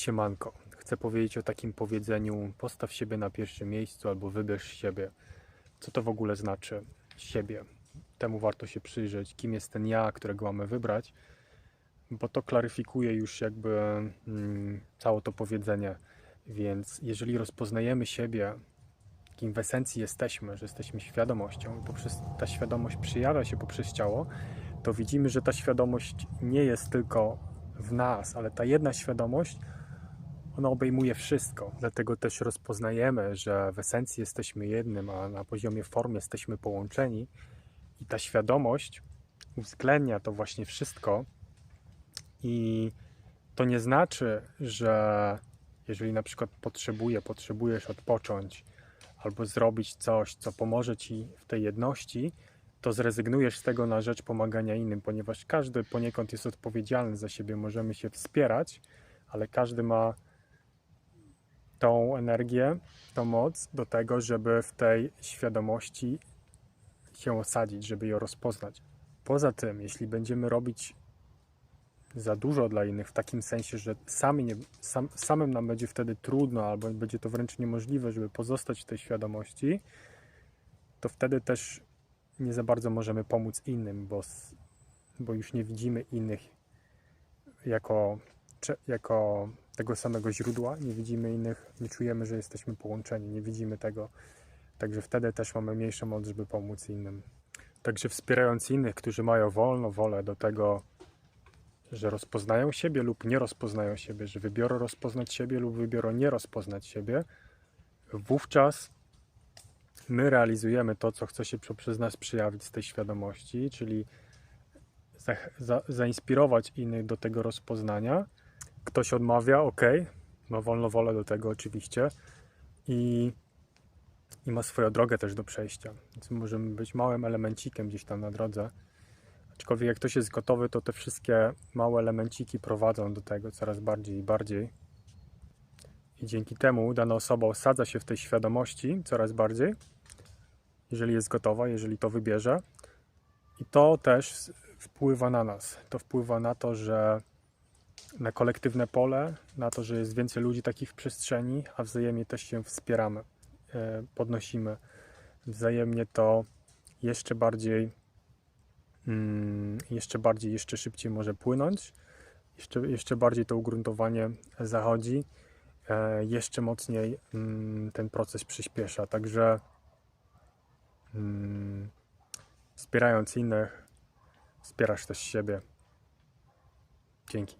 Siemanko. Chcę powiedzieć o takim powiedzeniu: postaw siebie na pierwszym miejscu albo wybierz siebie. Co to w ogóle znaczy siebie? Temu warto się przyjrzeć, kim jest ten ja, którego mamy wybrać, bo to klaryfikuje już jakby mm, całe to powiedzenie. Więc jeżeli rozpoznajemy siebie, kim w esencji jesteśmy, że jesteśmy świadomością, poprzez ta świadomość przejawia się poprzez ciało, to widzimy, że ta świadomość nie jest tylko w nas, ale ta jedna świadomość, ona obejmuje wszystko. Dlatego też rozpoznajemy, że w esencji jesteśmy jednym, a na poziomie form jesteśmy połączeni i ta świadomość uwzględnia to właśnie wszystko. I to nie znaczy, że jeżeli na przykład potrzebuję, potrzebujesz odpocząć albo zrobić coś, co pomoże ci w tej jedności, to zrezygnujesz z tego na rzecz pomagania innym, ponieważ każdy poniekąd jest odpowiedzialny za siebie, możemy się wspierać, ale każdy ma tą energię, tą moc do tego, żeby w tej świadomości się osadzić, żeby ją rozpoznać. Poza tym, jeśli będziemy robić za dużo dla innych, w takim sensie, że sami nie, sam, samym nam będzie wtedy trudno, albo będzie to wręcz niemożliwe, żeby pozostać w tej świadomości, to wtedy też nie za bardzo możemy pomóc innym, bo, bo już nie widzimy innych jako, jako tego samego źródła, nie widzimy innych, nie czujemy, że jesteśmy połączeni, nie widzimy tego. Także wtedy też mamy mniejszą moc, żeby pomóc innym. Także wspierając innych, którzy mają wolną wolę do tego, że rozpoznają siebie lub nie rozpoznają siebie, że wybiorą rozpoznać siebie lub wybiorą nie rozpoznać siebie, wówczas my realizujemy to, co chce się prze- przez nas przejawić z tej świadomości, czyli za, za, zainspirować innych do tego rozpoznania. Ktoś odmawia, ok, ma wolną wolę do tego oczywiście i, i ma swoją drogę też do przejścia. Więc możemy być małym elemencikiem gdzieś tam na drodze. Aczkolwiek jak ktoś jest gotowy, to te wszystkie małe elemenciki prowadzą do tego coraz bardziej i bardziej. I dzięki temu dana osoba osadza się w tej świadomości coraz bardziej, jeżeli jest gotowa, jeżeli to wybierze. I to też wpływa na nas. To wpływa na to, że na kolektywne pole, na to, że jest więcej ludzi takich w przestrzeni, a wzajemnie też się wspieramy, e, podnosimy. Wzajemnie to jeszcze bardziej, mm, jeszcze bardziej, jeszcze szybciej może płynąć. Jeszcze, jeszcze bardziej to ugruntowanie zachodzi e, jeszcze mocniej mm, ten proces przyspiesza. Także mm, wspierając innych, wspierasz też siebie. Dzięki.